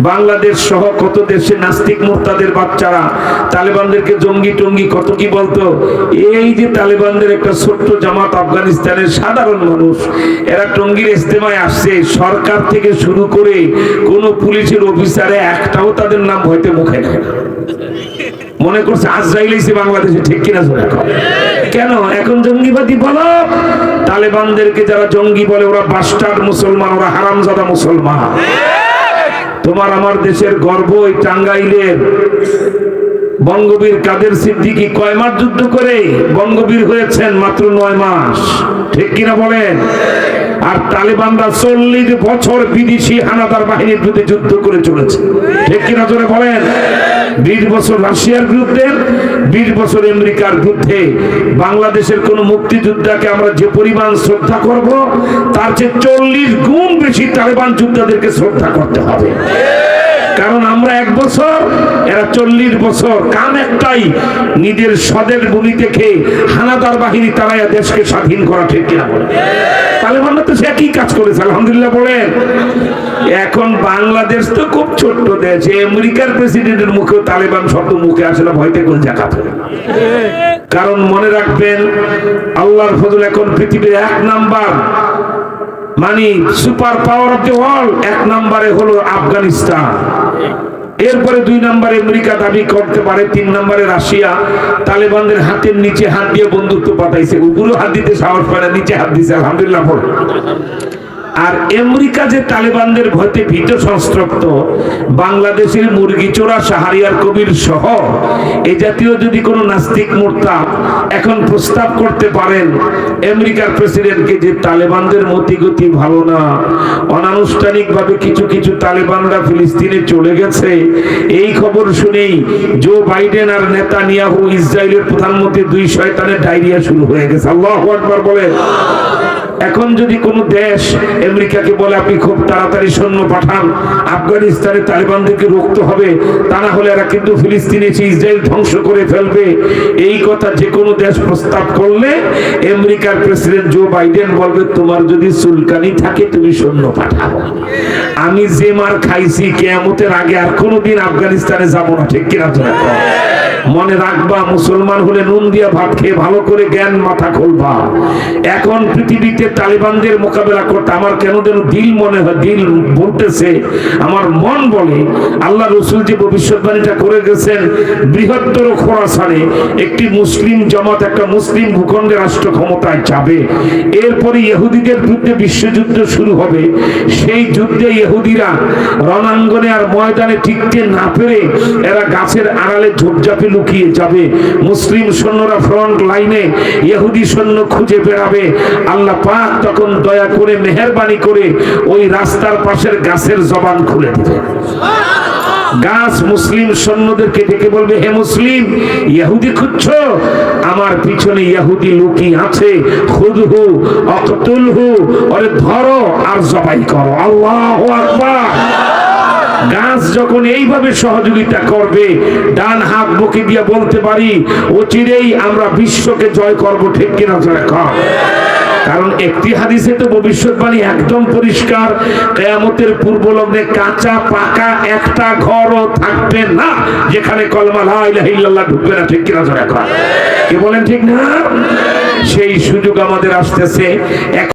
বাংলাদেশ সহ কত দেশে নাস্তিক মোর্তাদের বাচ্চারা, তালেবানদেরকে জঙ্গি টঙ্গি কত কি বলতো? এই যে তালেবানদের একটা ছোট্ট জামাত আফগানিস্তানের সাধারণ মানুষ, এরা টঙ্গির ইস্তেমায় আসছে, সরকার থেকে শুরু করে কোন পুলিশের অফিসারে একটাও তাদের নাম হয়তো মুখে নেয় না। মনে করছে আজরাইল এসে বাংলাদেশে ঠিক কিনা কেন? এখন জঙ্গিবাদী বলো। তালেবানদেরকে যারা জঙ্গি বলে, ওরা বাস্টার্ড মুসলমান, ওরা হারামজাদা মুসলমান। তোমার আমার দেশের গর্ব ওই টাঙ্গাইলের বঙ্গবীর কাদের সিদ্ধিকি কয় মাস যুদ্ধ করে বঙ্গবীর হয়েছেন মাত্র নয় মাস? ঠিক কিনা বলেন? আর তালেবানরা চল্লিশ বছর বিদেশি হানাদার বাহিনীর বিরুদ্ধে যুদ্ধ করে চলেছে। ঠিক কিনা জোরে বলেন? বিশ বছর রাশিয়ার বিরুদ্ধে, বিশ বছর আমেরিকার বিরুদ্ধে। বাংলাদেশের কোন মুক্তিযোদ্ধাকে আমরা যে পরিমাণ শ্রদ্ধা করব, তার চেয়ে চল্লিশ গুণ বেশি তালেবান যোদ্ধাদেরকে শ্রদ্ধা করতে হবে। কারণ আমরা এক বছর, এরা চল্লিশ বছর কাম একটাই নিজের স্বদের ভূমি দেখে হানাদার বাহিনী তারাইয়া দেশকে স্বাধীন করা ঠিক কিনা বলে। তালেবানরা তো সে একই কাজ করেছে, আলহামদুলিল্লাহ বলেন। এখন বাংলাদেশ তো খুব ছোট্ট দেশ আমেরিকার প্রেসিডেন্টের মুখেও তালেবান শব্দ মুখে আসে না ভয়তে কোন জায়গা কারণ মনে রাখবেন, আল্লাহর ফজল এখন পৃথিবীর এক নাম্বার মানে super power of the world, এক নাম্বারে হলো আফগানিস্তান। এরপরে দুই নম্বরে আমেরিকা দাবি করতে পারে, তিন নম্বরে রাশিয়া। তালেবানদের হাতের নিচে হাত দিয়ে বন্ধুত্ব পাঠাইছে উপরে হাত দিতে সাহস পায় না, নিচে হাত দিছে, আলহামদুলিল্লাহ। আর আমেরিকা যে তালেবানদের ভয়তে ভীত সংস্ত্রক্ত বাংলাদেশের মুরগি চোরা সাহারিয়ার কবির সহ, এ জাতীয় যদি কোনো নাস্তিক মোর্তা এখন প্রস্তাব করতে পারেন, আমেরিকার প্রেসিডেন্টকে যে তালেবানদের মতিগতি ভালো না, অনানুষ্ঠানিকভাবে কিছু কিছু তালেবানরা ফিলিস্তিনে চলে গেছে, এই খবর শুনেই জো বাইডেন আর নেতা নিয়াহু ইসরায়েলের প্রধানমন্ত্রী দুই শয়তানের ডায়রিয়া শুরু হয়ে গেছে। আল্লাহ আকবার বলেন। এখন যদি কোনো দেশ আমেরিকাকে বলে, আপনি খুব তাড়াতাড়ি সৈন্য পাঠান, আফগানিস্তানে তালিবানদেরকে রুখতে হবে তা না হলে এরা কিন্তু ফিলিস্তিনে এসে ইসরায়েল ধ্বংস করে ফেলবে এই কথা যে কোনো দেশ প্রস্তাব করলে আমেরিকার প্রেসিডেন্ট জো বাইডেন বলবে, তোমার যদি সুলকানি থাকে, তুমি সৈন্য পাঠাও আমি যে মার খাইছি, কেয়ামতের আগে আর কোনোদিন আফগানিস্তানে যাব না, ঠিক কিনা কও? মনে রাখবা, মুসলমান হলে নুন দিয়া ভাত খেয়ে ভালো করে জ্ঞান মাথা খুলবা। এখন পৃথিবীতে তালিবানদের মোকাবেলা করতে আমার কেন যেন দিল মনে হয়, দিল বলতেছে, আমার মন বলে। আল্লাহ রসুল যে ভবিষ্যৎবাণীটা করে গেছেন, বৃহত্তর খোরাসানে একটি মুসলিম জমাত, একটা মুসলিম ভূখণ্ডে রাষ্ট্র ক্ষমতায় যাবে। এরপরে ইহুদিদের বিরুদ্ধে বিশ্বযুদ্ধ শুরু হবে। সেই যুদ্ধে ইহুদিরা রণাঙ্গনে আর ময়দানে টিকতে না পেরে এরা গাছের আড়ালে ঝোপঝাপে লুকিয়ে যাবে। মুসলিম সৈন্যরা ফ্রন্ট লাইনে ইহুদি সৈন্য খুঁজে বেড়াবে। আল্লাহ পাক তখন দয়া করে, মেহরবানি করে ওই রাস্তার পাশের গাছের জবান খুলে দিবে। গাছ মুসলিম সৈন্যদেরকে ডেকে বলবে, হে মুসলিম, ইহুদি খুঁজছো? আমার পিছনে ইহুদি লুকি আছে। খুদহু, অকতুলহু, ওরে ধরো আর জবাই করো। আল্লাহু আকবার। গাছ যখন এইভাবে সহযোগিতা করবে, ডান হাত বুকে দিয়ে বলতে পারি অচিরেই আমরা বিশ্বকে জয় করব, ঠিক কিনা জয় কর। কারণ একটি হাদিসে তো ভবিষ্যৎবাণী একদম পরিষ্কার, কেয়ামতের পূর্ব লগ্নে কাঁচা, পাকা একটা ঘরও থাকবে না, যেখানে কলমা লা ইলাহা ঢুকবে না, ঠিক কিনা কর। কি বলেন ঠিক না? সেই সুযোগ আমাদের আসতেছে।